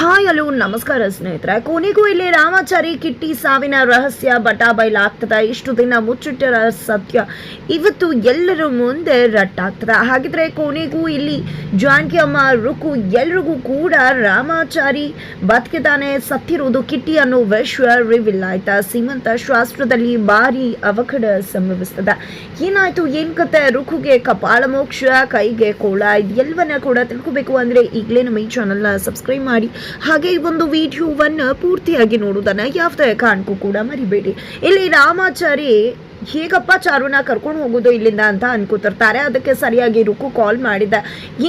Hi, hello, ನಮಸ್ಕಾರ ಸ್ನೇಹಿತರೆ. ಕೊನೆಗೂ ಇಲ್ಲಿ ರಾಮಾಚಾರಿ ಕಿಟ್ಟಿ ಸಾವಿನ ರಹಸ್ಯ ಬಟಾ ಬೈಲಾಗ್ತದ ಇಷ್ಟು ದಿನ ಮುಚ್ಚಿಟ್ಟಿರ ಸತ್ಯ ಇವತ್ತು ಎಲ್ಲರ ಮುಂದೆ ರಟ್ಟಾಗ್ತದೆ. ಹಾಗಿದ್ರೆ ಕೊನೆಗೂ ಇಲ್ಲಿ ಜಾನಕಿ ಅಮ್ಮ, ರುಕು ಎಲ್ರಿಗೂ ಕೂಡ ರಾಮಾಚಾರಿ ಬದುಕಿದಾನೆ ಸತ್ತಿರೋದು. ಕಿಟ್ಟಿ ಅನ್ನೋ ವಿಶ್ವ ರಿವಿಲ್ ಆಯ್ತಾ? ಸೀಮಂತ ಶಾಸ್ತ್ರದಲ್ಲಿ ಭಾರಿ ಅವಘಡ ಸಂಭವಿಸ್ತದೆ. ಏನಾಯ್ತು? ಏನ್ ಕತೆ? ರುಕುಗೆ ಕಪಾಳ ಮೋಕ್ಷ, ಕೈಗೆ ಕೋಳ ಇದೆಲ್ಲವನ್ನ ಕೂಡ ತಿಳ್ಕೊಬೇಕು ಅಂದ್ರೆ ಈಗಲೇ ನಮ್ಮ ಈ ಚಾನಲ್ನ ಸಬ್ಸ್ಕ್ರೈಬ್ ಮಾಡಿ. ಹಾಗೆ ಈ ಒಂದು ವಿಡಿಯೋವನ್ನು ಪೂರ್ತಿಯಾಗಿ ನೋಡುವುದನ್ನ ಯಾವ್ದೇ ಕಾರಣಕ್ಕೂ ಕೂಡ ಮರಿಬೇಡಿ. ಇಲ್ಲಿ ರಾಮಾಚಾರಿ ಹೇಗಪ್ಪ ಚಾರುನ ಕರ್ಕೊಂಡು ಹೋಗೋದು ಇಲ್ಲಿಂದ ಅಂತ ಅನ್ಕೋತಿರ್ತಾರೆ. ಅದಕ್ಕೆ ಸರಿಯಾಗಿ ರುಕು ಕಾಲ್ ಮಾಡಿದ್ದ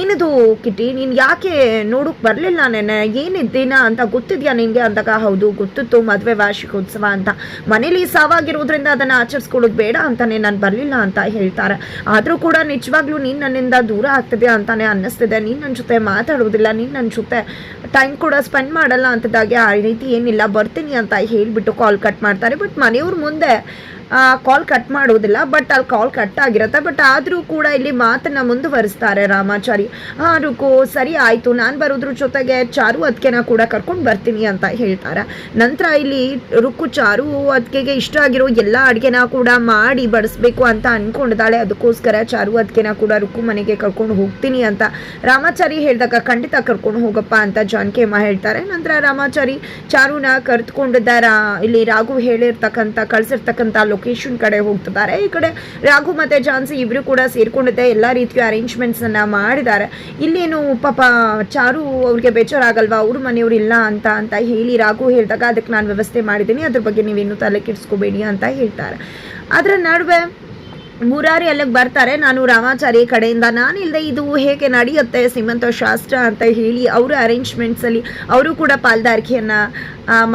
ಏನಿದು ಕಿಟ್ಟಿ, ನೀನು ಯಾಕೆ ನೋಡೋಕೆ ಬರಲಿಲ್ಲ ನೆನೆ ಏನಿದ್ದೀನ ಅಂತ ಗೊತ್ತಿದ್ಯಾ ನಿನಗೆ? ಅಂದಾಗ, ಹೌದು, ಗೊತ್ತಿತ್ತು. ಮದುವೆ ವಾರ್ಷಿಕೋತ್ಸವ ಅಂತ. ಮನೇಲಿ ಸಾವಾಗಿರೋದ್ರಿಂದ ಅದನ್ನು ಆಚರಿಸ್ಕೊಳ್ಳೋದು ಬೇಡ ಅಂತಾನೆ ನಾನು ಬರಲಿಲ್ಲ ಅಂತ ಹೇಳ್ತಾರೆ. ಆದರೂ ಕೂಡ ನಿಜವಾಗ್ಲೂ ನೀನು ನನ್ನಿಂದ ದೂರ ಆಗ್ತಿದ್ಯಾ ಅಂತಾನೆ ಅನ್ನಿಸ್ತಿದೆ. ನೀನು ನನ್ನ ಜೊತೆ ಮಾತಾಡೋದಿಲ್ಲ, ನೀನು ನನ್ನ ಜೊತೆ ಟೈಮ್ ಕೂಡ ಸ್ಪೆಂಡ್ ಮಾಡಲ್ಲ ಅಂತದಾಗೆ ಆ ರೀತಿ ಏನಿಲ್ಲ, ಬರ್ತೀನಿ ಅಂತ ಹೇಳಿಬಿಟ್ಟು ಕಾಲ್ ಕಟ್ ಮಾಡ್ತಾರೆ. ಬಟ್ ಮನೆಯವ್ರ ಮುಂದೆ ಕಾಲ್ ಕಟ್ ಮಾಡೋದಿಲ್ಲ ಬಟ್ ಅಲ್ಲಿ ಕಾಲ್ ಕಟ್ ಆಗಿರುತ್ತೆ. ಬಟ್ ಆದರೂ ಕೂಡ ಇಲ್ಲಿ ಮಾತನ್ನ ಮುಂದುವರಿಸ್ತಾರೆ ರಾಮಾಚಾರಿ. ಹಾಂ ರುಕು ಸರಿ ಆಯಿತು, ನಾನು ಬರೋದ್ರ ಜೊತೆಗೆ ಚಾರು ಅದಕ್ಕೆನ ಕೂಡ ಕರ್ಕೊಂಡು ಬರ್ತೀನಿ ಅಂತ ಹೇಳ್ತಾರೆ. ನಂತರ ಇಲ್ಲಿ ರುಕ್ಕು ಚಾರು ಅದಕ್ಕೆ ಇಷ್ಟ ಆಗಿರೋ ಎಲ್ಲ ಅಡುಗೆನ ಕೂಡ ಮಾಡಿ ಬಡಿಸ್ಬೇಕು ಅಂತ ಅನ್ಕೊಂಡಿದ್ದಾಳೆ. ಅದಕ್ಕೋಸ್ಕರ ಚಾರು ಅದಕ್ಕೆನ ಕೂಡ ರುಕ್ಕು ಮನೆಗೆ ಕರ್ಕೊಂಡು ಹೋಗ್ತೀನಿ ಅಂತ ರಾಮಾಚಾರಿ ಹೇಳಿದಾಗ ಖಂಡಿತ ಕರ್ಕೊಂಡು ಹೋಗಪ್ಪ ಅಂತ ಜಾನಕಿ ಅಮ್ಮ ಹೇಳ್ತಾರೆ. ನಂತರ ರಾಮಾಚಾರಿ ಚಾರುನ ಕರೆದುಕೊಂಡಿದ್ದ ರಾ ಇಲ್ಲಿ ರಾಘು ಹೇಳಿರ್ತಕ್ಕಂಥ, ಕಳ್ಸಿರ್ತಕ್ಕಂಥ ಲೊಕೇಶನ್ ಕಡೆ ಹೋಗ್ತಿದ್ದಾರೆ. ಈ ಕಡೆ ರಾಘು ಮತ್ತು ಜಾನ್ಸಿ ಇಬ್ಬರು ಕೂಡ ಸೇರಿಕೊಂಡಿದ್ದೆ. ಎಲ್ಲ ರೀತಿಯ ಅರೇಂಜ್ಮೆಂಟ್ಸನ್ನು ಮಾಡಿದ್ದಾರೆ. ಇಲ್ಲೇನು ಪಾಪ ಚಾರು ಅವ್ರಿಗೆ ಬೇಜಾರಾಗಲ್ವಾ? ಅವ್ರ ಮನೆಯವ್ರು ಇಲ್ಲ ಅಂತ ಅಂತ ಹೇಳಿ ರಾಘು ಹೇಳಿದಾಗ ಅದಕ್ಕೆ ನಾನು ವ್ಯವಸ್ಥೆ ಮಾಡಿದ್ದೀನಿ. ಅದ್ರ ಬಗ್ಗೆ ನೀವೇನು ತಲೆ ಕೆಡಿಸ್ಕೋಬೇಡಿ ಅಂತ ಹೇಳ್ತಾರೆ. ಅದರ ನಡುವೆ ಮುರಾರಿ ಅಲ್ಲಿಗೆ ಬರ್ತಾರೆ. ನಾನು ರಾಮಾಚಾರಿ ಕಡೆಯಿಂದ ನಾನಿಲ್ಲದೆ ಇದು ಹೇಗೆ ನಡೆಯುತ್ತೆ ಸೀಮಂತ ಶಾಸ್ತ್ರ ಅಂತ ಹೇಳಿ ಅವರ ಅರೇಂಜ್ಮೆಂಟ್ಸಲ್ಲಿ ಅವರು ಕೂಡ ಪಾಲ್ದಾರಿಕೆಯನ್ನು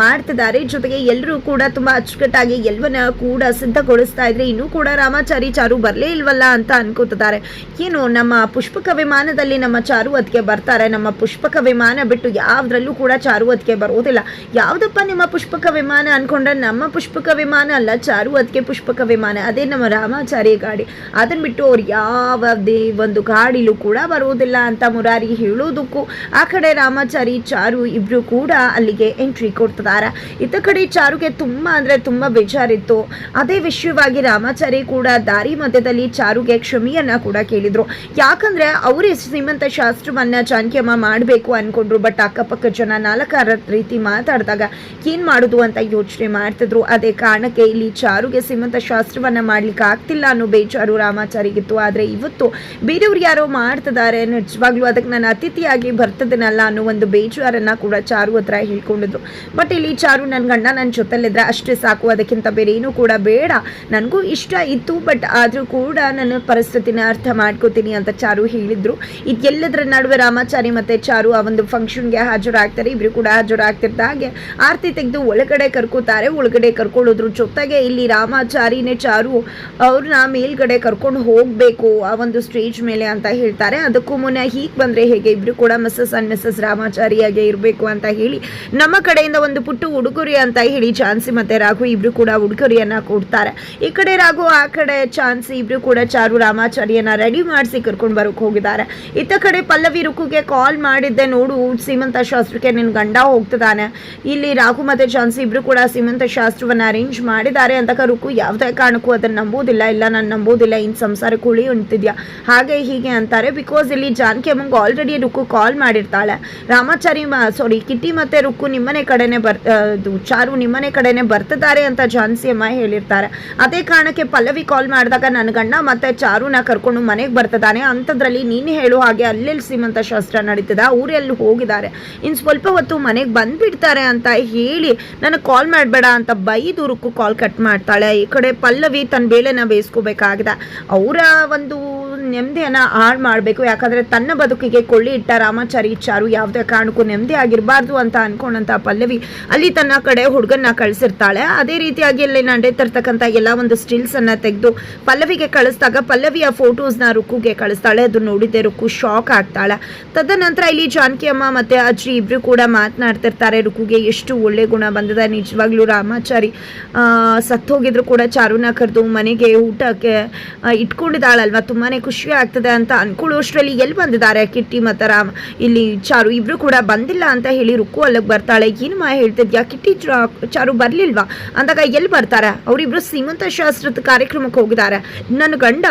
ಮಾಡ್ತಿದ್ದಾರೆ. ಜೊತೆಗೆ ಎಲ್ಲರೂ ಕೂಡ ತುಂಬಾ ಅಚ್ಚುಕಟ್ಟಾಗಿ ಎಲ್ಲವನ್ನ ಕೂಡ ಸಿದ್ಧಗೊಳಿಸ್ತಾ ಇದ್ರೆ ಇನ್ನೂ ಕೂಡ ರಾಮಾಚಾರಿ ಚಾರು ಬರಲೇ ಇಲ್ವಲ್ಲ ಅಂತ ಅನ್ಕೋತಿದ್ದಾರೆ. ಏನು, ನಮ್ಮ ಪುಷ್ಪಕ ವಿಮಾನದಲ್ಲಿ ನಮ್ಮ ಚಾರು ಅದಕ್ಕೆ ಬರ್ತಾರೆ. ನಮ್ಮ ಪುಷ್ಪಕ ವಿಮಾನ ಬಿಟ್ಟು ಯಾವುದ್ರಲ್ಲೂ ಕೂಡ ಚಾರು ಅದಕ್ಕೆ ಬರೋದಿಲ್ಲ. ಯಾವುದಪ್ಪ ನಿಮ್ಮ ಪುಷ್ಪಕ ವಿಮಾನ ಅನ್ಕೊಂಡ್ರೆ ನಮ್ಮ ಪುಷ್ಪಕ ವಿಮಾನ ಅಲ್ಲ, ಚಾರು ಅದಕ್ಕೆ ಪುಷ್ಪಕ ವಿಮಾನ. ಅದೇ ನಮ್ಮ ರಾಮಾಚಾರಿ ಗಾಡಿ. ಅದನ್ನ ಬಿಟ್ಟು ಅವ್ರು ಯಾವುದೇ ಒಂದು ಗಾಡಿಲೂ ಕೂಡ ಬರೋದಿಲ್ಲ ಅಂತ ಮುರಾರಿ ಹೇಳೋದಕ್ಕೂ ಆ ಕಡೆ ರಾಮಾಚಾರಿ ಚಾರು ಇಬ್ರು ಕೂಡ ಅಲ್ಲಿಗೆ ಎಂಟ್ರಿ ಕೊಡ್ತಿದ್ದಾರೆ ಇತ್ತ ಕಡೆ ಚಾರುಗೆ ತುಂಬ ಅಂದರೆ ತುಂಬ ಬೇಜಾರಿತ್ತು. ಅದೇ ವಿಷಯವಾಗಿ ರಾಮಾಚಾರಿ ಕೂಡ ದಾರಿ ಮಧ್ಯದಲ್ಲಿ ಚಾರುಗೆ ಕ್ಷಮೆಯನ್ನ ಕೂಡ ಕೇಳಿದ್ರು. ಯಾಕಂದ್ರೆ ಅವರೇ ಶ್ರೀಮಂತ ಶಾಸ್ತ್ರವನ್ನ ಜಾನಕಿಯಮ್ಮ ಮಾಡಬೇಕು ಅನ್ಕೊಂಡ್ರು ಬಟ್ ಅಕ್ಕಪಕ್ಕ ಜನ ನಾಲ್ಕಾರ ರೀತಿ ಮಾತಾಡಿದಾಗ ಏನ್ ಮಾಡೋದು ಅಂತ ಯೋಚನೆ ಮಾಡ್ತಿದ್ರು. ಅದೇ ಕಾರಣಕ್ಕೆ ಇಲ್ಲಿ ಚಾರುಗೆ ಶ್ರೀಮಂತ ಶಾಸ್ತ್ರವನ್ನ ಮಾಡ್ಲಿಕ್ಕೆ ಆಗ್ತಿಲ್ಲ ಅನ್ನೋ ಬೇಜಾರು ರಾಮಾಚಾರಿಗಿತ್ತು. ಆದ್ರೆ ಇವತ್ತು ಬೇರೆಯವ್ರು ಯಾರೋ ಮಾಡ್ತಿದ್ದಾರೆ, ನಿಜವಾಗ್ಲೂ ಅದಕ್ಕೆ ನಾನು ಅತಿಥಿಯಾಗಿ ಬರ್ತದನಲ್ಲ ಅನ್ನೋ ಒಂದು ಬೇಜಾರನ್ನ ಕೂಡ ಚಾರು ಹತ್ರ ಹೇಳ್ಕೊಂಡಿದ್ರು. ಬಟ್ ಇಲ್ಲಿ ಚಾರು ನನ್ನ ಗಂಡ ನನ್ನ ಜೊತೆಲಿದ್ರೆ ಅಷ್ಟೇ ಸಾಕು, ಅದಕ್ಕಿಂತ ಬೇರೆ ಏನೂ ಕೂಡ ಬೇಡ. ನನಗೂ ಇಷ್ಟ ಇತ್ತು, ಬಟ್ ಆದರೂ ಕೂಡ ನನ್ನ ಪರಿಸ್ಥಿತಿನ ಅರ್ಥ ಮಾಡ್ಕೋತೀನಿ ಅಂತ ಚಾರು ಹೇಳಿದ್ರು. ಇದೆಲ್ಲದರ ನಡುವೆ ರಾಮಾಚಾರಿ ಮತ್ತು ಚಾರು ಆ ಒಂದು ಫಂಕ್ಷನ್ಗೆ ಹಾಜರಾಗ್ತಾರೆ ಇಬ್ಬರು ಕೂಡ ಹಾಜರಾಗ್ತಿದ್ದ ಹಾಗೆ ಆರತಿ ತೆಗೆದು ಒಳಗಡೆ ಕರ್ಕೋತಾರೆ, ಒಳಗಡೆ ಕರ್ಕೊಳ್ಳೋದ್ರ ಜೊತೆಗೆ ಇಲ್ಲಿ ರಾಮಾಚಾರಿನೇ ಚಾರು ಅವ್ರನ್ನ ಮೇಲ್ಗಡೆ ಕರ್ಕೊಂಡು ಹೋಗಬೇಕು ಆ ಒಂದು ಸ್ಟೇಜ್ ಮೇಲೆ ಅಂತ ಹೇಳ್ತಾರೆ. ಅದಕ್ಕೂ ಮುನ್ನ ಹೀಗೆ ಬಂದರೆ ಹೇಗೆ ಇಬ್ಬರು ಕೂಡ ಮಿಸ್ಸಸ್ ಅಂಡ್ ಮಿಸ್ಸಸ್ ರಾಮಾಚಾರಿಯಾಗೆ ಇರಬೇಕು ಅಂತ ಹೇಳಿ ನಮ್ಮ ಕಡೆಯಿಂದ ಒಂದು ಪುಟ್ಟು ಉಡುಗೊರೆ ಅಂತ ಹೇಳಿ ಚಾನ್ಸಿ ಮತ್ತೆ ರಾಘು ಇಬ್ರು ಕೂಡ ಉಡುಗೊರೆಯನ್ನ ಕೊಡ್ತಾರೆ. ಈ ಕಡೆ ರಾಘು, ಆ ಕಡೆ ಚಾನ್ಸಿ ಇಬ್ರು ಕೂಡ ಚಾರು ರಾಮಾಚಾರ್ಯನ ರೆಡಿ ಮಾಡಿಸಿ ಕರ್ಕೊಂಡು ಬರೋಕೆ ಹೋಗಿದ್ದಾರೆ. ಇತ್ತ ಕಡೆ ಪಲ್ಲವಿ ರುಕುಗೆ ಕಾಲ್ ಮಾಡಿದ್ದೆ, ನೋಡು ಸೀಮಂತ ಶಾಸ್ತ್ರಕ್ಕೆ ನಿನ್ ಗಂಡ ಹೋಗ್ತಿದ್ದಾನೆ. ಇಲ್ಲಿ ರಾಘು ಮತ್ತೆ ಚಾನ್ಸಿ ಇಬ್ರು ಕೂಡ ಸೀಮಂತ ಶಾಸ್ತ್ರವನ್ನ ಅರೇಂಜ್ ಮಾಡಿದ್ದಾರೆ ಅಂತ ರುಕು ಯಾವುದೇ ಕಾರಣಕ್ಕೂ ಅದನ್ನ ನಂಬೋದಿಲ್ಲ. ಇಲ್ಲ, ನಾನು ನಂಬೋದಿಲ್ಲ, ಇನ್ ಸಂಸಾರಕ್ಕೆ ಹುಳಿ ಉಣ್ತಿದ್ಯಾ? ಹಾಗೆ, ಹೀಗೆ ಅಂತಾರೆ. ಬಿಕಾಸ್ ಇಲ್ಲಿ ಜಾನಕಿ ಅಮ್ಮಂಗೆ ಆಲ್ರೆಡಿ ರುಕು ಕಾಲ್ ಮಾಡಿರ್ತಾಳೆ. ರಾಮಾಚಾರಿ ಸಾರಿ ಕಿಟ್ಟಿ ಮತ್ತೆ ರುಕ್ಕು ನಿಮ್ಮನೆ ಕಡೆನೆ ಬರ್ ಚಾರು ನಿಮ್ಮನೆ ಕಡೆನೆ ಬರ್ತಿದ್ದಾರೆ ಅಂತ ಜಾನ್ಸಿ ಅಮ್ಮ ಹೇಳಿರ್ತಾರೆ. ಅದೇ ಕಾರಣಕ್ಕೆ ಪಲ್ಲವಿ ಕಾಲ್ ಮಾಡಿದಾಗ ನನ್ನ ಗಂಡ ಮತ್ತೆ ಚಾರುನ ಕರ್ಕೊಂಡು ಮನೆಗೆ ಬರ್ತಿದ್ದಾನೆ. ಅಂಥದ್ರಲ್ಲಿ ನೀನು ಹೇಳು ಹಾಗೆ ಅಲ್ಲೆಲ್ಲಿ ಸೀಮಂತ ಶಾಸ್ತ್ರ ನಡೀತದ. ಊರಲ್ಲಿ ಹೋಗಿದ್ದಾರೆ. ಇನ್ನು ಸ್ವಲ್ಪ ಹೊತ್ತು ಮನೆಗೆ ಬಂದ್ಬಿಡ್ತಾರೆ ಅಂತ ಹೇಳಿ ನನಗೆ ಕಾಲ್ ಮಾಡಬೇಡ ಅಂತ ಬೈದೂರಕ್ಕೂ ರುಕ್ಕು ಕಾಲ್ ಕಟ್ ಮಾಡ್ತಾಳೆ. ಈ ಕಡೆ ಪಲ್ಲವಿ ತನ್ನ ಬೇಳೆನ ಬೇಯಿಸ್ಕೋಬೇಕಾಗಿದೆ ಅವರ ಒಂದು ನೆಮ್ಮದಿಯನ್ನು ಹಾಳು ಮಾಡಬೇಕು. ಯಾಕಂದರೆ ತನ್ನ ಬದುಕಿಗೆ ಕೊಳ್ಳಿ ಇಟ್ಟ ರಾಮಾಚಾರಿ ಚಾರು ಯಾವುದೇ ಕಾರಣಕ್ಕೂ ನೆಮ್ಮದಿ ಆಗಿರಬಾರ್ದು ಅಂತ ಅನ್ಕೊಂಡಂತ ಪಲ್ಲವಿ ಅಲ್ಲಿ ತನ್ನ ಕಡೆ ಹುಡುಗನ್ನ ಕಳಿಸಿರ್ತಾಳೆ. ಅದೇ ರೀತಿಯಾಗಿ ಅಲ್ಲಿ ನಡೀತಿರ್ತಕ್ಕಂಥ ಎಲ್ಲ ಒಂದು ಸ್ಟಿಲ್ಸನ್ನು ತೆಗೆದು ಪಲ್ಲವಿಗೆ ಕಳಿಸಿದಾಗ ಪಲ್ಲವಿಯ ಫೋಟೋಸ್ನ ರುಕ್ಕುಗೆ ಕಳಿಸ್ತಾಳೆ. ಅದು ನೋಡಿದ್ದೆ ರುಕ್ಕು ಶಾಕ್ ಆಗ್ತಾಳೆ. ತದನಂತರ ಇಲ್ಲಿ ಜಾನಕಿ ಅಮ್ಮ ಮತ್ತೆ ಅಜ್ಜಿ ಇಬ್ಬರು ಕೂಡ ಮಾತನಾಡ್ತಿರ್ತಾರೆ. ರುಕ್ಕುಗೆ ಎಷ್ಟು ಒಳ್ಳೆ ಗುಣ ಬಂದಿದೆ. ನಿಜವಾಗ್ಲೂ ರಾಮಾಚಾರಿ ಸತ್ತೋಗಿದ್ರು ಕೂಡ ಚಾರುನ ಕರೆದು ಮನೆಗೆ ಊಟಕ್ಕೆ ಇಟ್ಕೊಂಡಿದ್ದಾಳಲ್ವ? ತುಂಬಾನೇ ಖುಷಿ ಖುಷಿ ಆಗ್ತದೆ ಅಂತ ಅನ್ಕೊಳ್ಳೋಷ್ಟ್ರಲ್ಲಿ ಎಲ್ಲಿ ಬಂದಿದ್ದಾರೆ ಕಿಟ್ಟಿ ಮತ್ತು ರಾಮ್ ಇಲ್ಲಿ ಚಾರು ಇಬ್ರು ಕೂಡ ಬಂದಿಲ್ಲ ಅಂತ ಹೇಳಿ ರುಕ್ಕು ಅಲ್ಲಿಗೆ ಬರ್ತಾಳೆ. ಏನು ಮಾ ಹೇಳ್ತಿದ್ಯಾ? ಕಿಟ್ಟಿ ಚಾರು ಬರಲಿಲ್ವಾ? ಅಂದಾಗ ಎಲ್ಲಿ ಬರ್ತಾರೆ? ಅವರಿಬ್ಬರು ಸೀಮಂತ ಶಾಸ್ತ್ರದ ಕಾರ್ಯಕ್ರಮಕ್ಕೆ ಹೋಗಿದ್ದಾರೆ. ನನ್ನ ಗಂಡ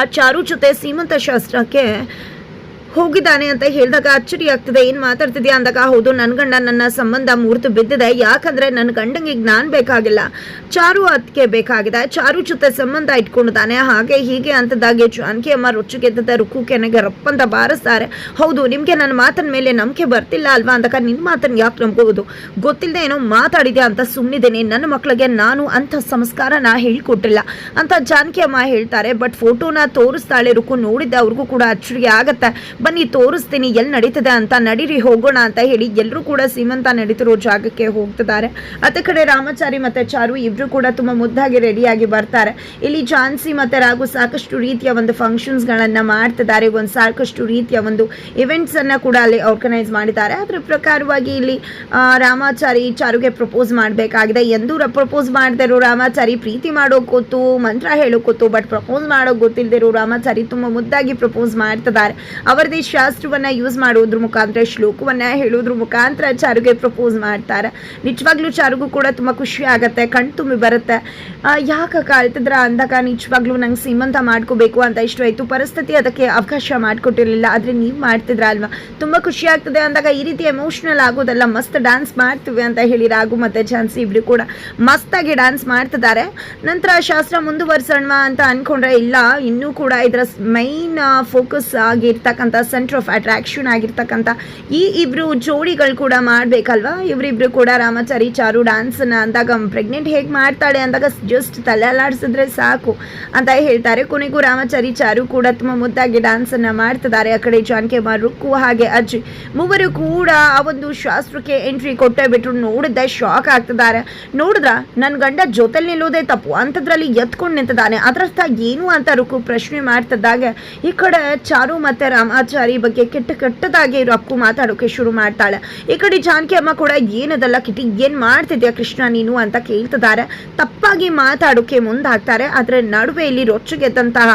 ಆ ಚಾರು ಜೊತೆ ಸೀಮಂತ ಶಾಸ್ತ್ರಕ್ಕೆ ಹೋಗಿದ್ದಾನೆ ಅಂತ ಹೇಳಿದಾಗ ಅಚ್ಚರಿ ಆಗ್ತದೆ ಏನು ಮಾತಾಡ್ತಿದ್ಯಾ ಅಂದಾಗ, ಹೌದು ನನ್ನ ಗಂಡ ನನ್ನ ಸಂಬಂಧ ಮೂರ್ತು ಬಿದ್ದಿದೆ. ಯಾಕಂದ್ರೆ ನನ್ನ ಗಂಡಂಗೆ ನಾನು ಬೇಕಾಗಿಲ್ಲ. ಚಾರು ಅದಕ್ಕೆ ಬೇಕಾಗಿದೆ. ಚಾರು ಜೊತೆ ಸಂಬಂಧ ಇಟ್ಕೊಂಡಿದ್ದಾನೆ. ಹಾಗೆ ಹೀಗೆ ಅಂತದಾಗೆ ಜಾನಕಿ ಅಮ್ಮ ರುಚಿಗೆದ್ದ ರುಕ್ಕು ಕೆನೆಗೆ ರಪ್ಪಂತ ಬಾರಿಸ್ತಾರೆ. ಹೌದು, ನಿಮಗೆ ನನ್ನ ಮಾತನ್ ಮೇಲೆ ನಂಬಿಕೆ ಬರ್ತಿಲ್ಲ ಅಲ್ವಾ ಅಂದಾಗ ನಿನ್ನ ಮಾತನ್ನು ಯಾಕೆ ನಂಬಬಹುದು ಗೊತ್ತಿಲ್ಲದೆ ಏನೋ ಮಾತಾಡಿದೆ ಅಂತ ಸುಮ್ಮನಿದ್ದೀನಿ ನನ್ನ ಮಕ್ಕಳಿಗೆ ನಾನು ಅಂಥ ನಾ ಹೇಳ್ಕೊಟ್ಟಿಲ್ಲ ಅಂತ ಜಾನಕಿ ಅಮ್ಮ ಹೇಳ್ತಾರೆ. ಬಟ್ ಫೋಟೋನ ತೋರಿಸ್ತಾಳೆ ರುಕು ನೋಡಿದ್ದೆ ಅವ್ರಿಗೂ ಕೂಡ ಅಚ್ಚರಿ ಆಗತ್ತೆ. ಬನ್ನಿ, ತೋರಿಸ್ತೀನಿ, ಎಲ್ಲಿ ನಡೀತದೆ ಅಂತ ನಡೀರಿ, ಹೋಗೋಣ ಅಂತ ಹೇಳಿ ಎಲ್ಲರೂ ಕೂಡ ಸೀಮಂತ ನಡೀತಿರೋ ಜಾಗಕ್ಕೆ ಹೋಗ್ತಿದ್ದಾರೆ. ಅತ್ತ ಕಡೆ ರಾಮಚಾರಿ ಮತ್ತೆ ಚಾರು ಇಬ್ಬರು ಕೂಡ ತುಂಬಾ ಮುದ್ದಾಗಿ ರೆಡಿಯಾಗಿ ಬರ್ತಾರೆ. ಇಲ್ಲಿ ಝಾನ್ಸಿ ಮತ್ತೆ ರಾಘು ಸಾಕಷ್ಟು ರೀತಿಯ ಒಂದು ಫಂಕ್ಷನ್ಸ್ ಗಳನ್ನ ಮಾಡ್ತಿದ್ದಾರೆ. ಒಂದು ಸಾಕಷ್ಟು ರೀತಿಯ ಒಂದು ಇವೆಂಟ್ಸನ್ನು ಕೂಡ ಅಲ್ಲಿ ಆರ್ಗನೈಸ್ ಮಾಡಿದ್ದಾರೆ. ಅದ್ರ ಪ್ರಕಾರವಾಗಿ ಇಲ್ಲಿ ರಾಮಾಚಾರಿ ಚಾರುಗೆ ಪ್ರಪೋಸ್ ಮಾಡಬೇಕಾಗಿದೆ. ಎಂದು ಪ್ರಪೋಸ್ ಮಾಡಿದರು ರಾಮಾಚಾರಿ, ಪ್ರೀತಿ ಗೊತ್ತು ಮಂತ್ರ ಗೊತ್ತು ಬಟ್ ಪ್ರಪೋಸ್ ಮಾಡೋಕ್ ಗೊತ್ತಿಲ್ಲದಿರೋ ರಾಮಾಚಾರಿ ತುಂಬಾ ಮುದ್ದಾಗಿ ಪ್ರಪೋಸ್ ಮಾಡ್ತಿದ್ದಾರೆ. ಅವರದೇ ಶಾಸ್ತ್ರವನ್ನ ಯೂಸ್ ಮಾಡೋದ್ರ ಮುಖಾಂತರ, ಶ್ಲೋಕವನ್ನ ಹೇಳೋದ್ರ ಮುಖಾಂತರ ಚಾರುಗೆ ಪ್ರಪೋಸ್ ಮಾಡ್ತಾರೆ. ನಿಜವಾಗ್ಲೂ ಚಾರುಗೂ ಕೂಡ ತುಂಬಾ ಖುಷಿ ಆಗುತ್ತೆ, ಕಣ್ ತುಂಬಿ ಬರುತ್ತೆ. ಯಾಕೆ ಕಾಳ್ತಿದ್ರ ಅಂದಾಗ ನಿಜವಾಗ್ಲೂ ನಂಗೆ ಸೀಮಂತ ಮಾಡ್ಕೋಬೇಕು ಅಂತ ಇಷ್ಟ ಪರಿಸ್ಥಿತಿ ಅದಕ್ಕೆ ಅವಕಾಶ ಮಾಡಿಕೊಟ್ಟಿರಲಿಲ್ಲ. ಆದ್ರೆ ನೀವು ಮಾಡ್ತಿದ್ರ ಅಲ್ವಾ? ತುಂಬಾ ಖುಷಿ ಆಗ್ತದೆ. ಅಂದಾಗ ಈ ರೀತಿ ಎಮೋಷನಲ್ ಆಗೋದಲ್ಲ ಮಸ್ತ್ ಡ್ಯಾನ್ಸ್ ಮಾಡ್ತೀವಿ ಅಂತ ಹೇಳಿ ರಾಘು ಮತ್ತೆ ಝಾನ್ಸಿ ಇಬ್ಬರು ಕೂಡ ಮಸ್ತಾಗಿ ಡ್ಯಾನ್ಸ್ ಮಾಡ್ತಿದ್ದಾರೆ. ನಂತರ ಶಾಸ್ತ್ರ ಮುಂದುವರ್ಸೋಣ ಅಂತ ಅಂದ್ಕೊಂಡ್ರೆ ಇಲ್ಲ, ಇನ್ನೂ ಕೂಡ ಇದರ ಮೈನ್ ಫೋಕಸ್ ಆಗಿರ್ತಕ್ಕಂಥ ಸೆಂಟರ್ ಆಫ್ ಅಟ್ರಾಕ್ಷನ್ ಆಗಿರ್ತಕ್ಕಂಥ ಈ ಇಬ್ರು ಜೋಡಿಗಳು ಕೂಡ ಮಾಡ್ಬೇಕಲ್ವಾ? ಇವರಿಬ್ರು ಕೂಡ ರಾಮಚಾರಿ ಚಾರು ಡ್ಯಾನ್ಸ್ನ ಅಂದಾಗ ಪ್ರೆಗ್ನೆಂಟ್ ಹೇಗೆ ಮಾಡ್ತಾಳೆ ಅಂದಾಗ ಜಸ್ಟ್ ತಲೆ ಅಲ್ಲಾಡಿಸಿದ್ರೆ ಸಾಕು ಅಂತ ಹೇಳ್ತಾರೆ. ಕೊನೆಗೂ ರಾಮಚಾರಿ ಚಾರು ಕೂಡ ತುಂಬ ಮುದ್ದಾಗಿ ಡ್ಯಾನ್ಸನ್ನು ಮಾಡ್ತಿದ್ದಾರೆ. ಆ ಕಡೆ ಜಾನ್ಕೆ ರುಕ್ಕು ಹಾಗೆ ಅಜ್ಜಿ ಮೂವರು ಕೂಡ ಆ ಒಂದು ಶಾಸ್ತ್ರಕ್ಕೆ ಎಂಟ್ರಿ ಕೊಟ್ಟೇ ಬಿಟ್ರು. ನೋಡಿದ್ದೆ ಶಾಕ್ ಆಗ್ತಿದ್ದಾರೆ. ನೋಡಿದ್ರ? ನನ್ನ ಗಂಡ ಜೊತೆಲಿ ನಿಲ್ಲೋದೇ ತಪ್ಪು. ಅಂಥದ್ರಲ್ಲಿ ಎತ್ಕೊಂಡು ನಿಂತಿದ್ದಾನೆ. ಅದರರ್ಥ ಏನು ಅಂತ ರುಕ್ಕು ಪ್ರಶ್ನೆ ಮಾಡ್ತಿದ್ದಾಗ. ಈ ಕಡೆ ಚಾರು ಮತ್ತೆ ರಾಮಾಚಾರಿ ಬಗ್ಗೆ ಕೆಟ್ಟ ಕೆಟ್ಟದಾಗಿ ಅಪ್ಪು ಮಾತಾಡೋಕೆ ಶುರು ಮಾಡ್ತಾಳೆ. ಈ ಕಡೆ ಜಾನಕಿ ಅಮ್ಮ ಕೂಡ ಏನದಲ್ಲ ಕಿಟಿ, ಏನ್ ಮಾಡ್ತಿದ್ಯಾ ಕೃಷ್ಣ ನೀನು ಅಂತ ಕೇಳ್ತಿದ್ದಾರೆ. ತಪ್ಪಾಗಿ ಮಾತಾಡೋಕೆ ಮುಂದಾಗ್ತಾರೆ, ಆದ್ರೆ ನಡುವೆ ಇಲ್ಲಿ ರೊಚ್ಚಿಗೆದ್ದಂತಹ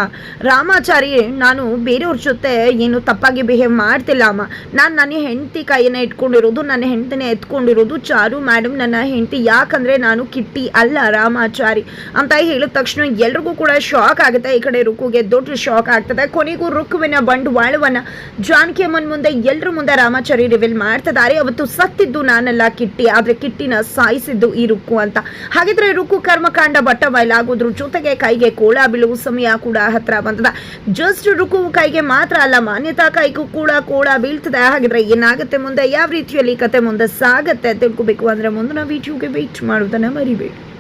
ರಾಮಾಚಾರಿ, ನಾನು ಬೇರೆಯವ್ರ ಜೊತೆ ಏನು ತಪ್ಪಾಗಿ ಬಿಹೇವ್ ಮಾಡ್ತಿಲ್ಲ ಅಮ್ಮ. ನಾನು ನನ್ನ ಹೆಂಡತಿ ಕೈಯನ್ನ ಇಟ್ಕೊಂಡಿರೋದು, ನನ್ನ ಹೆಂಡತಿನೇ ಎತ್ಕೊಂಡಿರೋದು ಚಾರು ಮೇಡಮ್ ನನ್ನ ಹೆಂಡತಿ, ಯಾಕಂದ್ರೆ ನಾನು ಕಿಟ್ಟಿ ಅಲ್ಲ ರಾಮಾಚಾರಿ ಅಂತ ಹೇಳಿದ ತಕ್ಷಣ ಎಲ್ರಿಗೂ ಕೂಡ ಶಾಕ್ ಆಗುತ್ತೆ. ಈ ಕಡೆ ರುಕುಗೆ ದೊಡ್ಡ ಶಾಕ್ ಆಗ್ತದೆ. ಕೊನೆಗೂ ರುಕುವಿನ ಬಂಡವಾಳವನ್ನ ಜಾನಕಿ ಅಮ್ಮನ ಮುಂದೆ ಎಲ್ರ ಮುಂದೆ ರಾಮಾಚಾರಿ ರಿವೀಲ್ ಮಾಡ್ತಿದ್ದಾರೆ. ಅವತ್ತು ಸತ್ತಿದ್ದು ನಾನೆಲ್ಲ ಕಿಟ್ಟಿ, ಆದ್ರೆ ಕಿಟ್ಟಿನ ಸಾಯಿಸಿದ್ದು ಈ ರುಕ್ಕು ಅಂತ. ಹಾಗಿದ್ರೆ ರುಕ್ಕು ಕರ್ಮಕಾಂಡ ಬಟ್ಟ ಬಯಲಾಗೋದ್ರ, ಜೊತೆಗೆ ಕೈಗೆ ಕೋಳ ಬೀಳುವ ಸಮಯ ಕೂಡ ಹತ್ರ ಬಂದದ. ಜಸ್ಟ್ ರುಕು ಕೈಗೆ ಮಾತ್ರ ಅಲ್ಲ, ಮಾನ್ಯತಾ ಕೈಗೂ ಕೂಡ ಕೋಳ ಬೀಳ್ತದೆ. ಹಾಗಿದ್ರೆ ಏನಾಗುತ್ತೆ ಮುಂದೆ? ಯಾವ ರೀತಿಯಲ್ಲಿ ಕತೆ ಮುಂದೆ ಸಾಗತ್ತೆ? ತಿಳ್ಕೊಬೇಕು. ಅಂದ್ರೆ ಮುಂದಿನ ವಿಡಿಯೋಗೆ ವೇಟ್ ಮಾಡೋದನ್ನ ಮರಿಬೇಡಿ.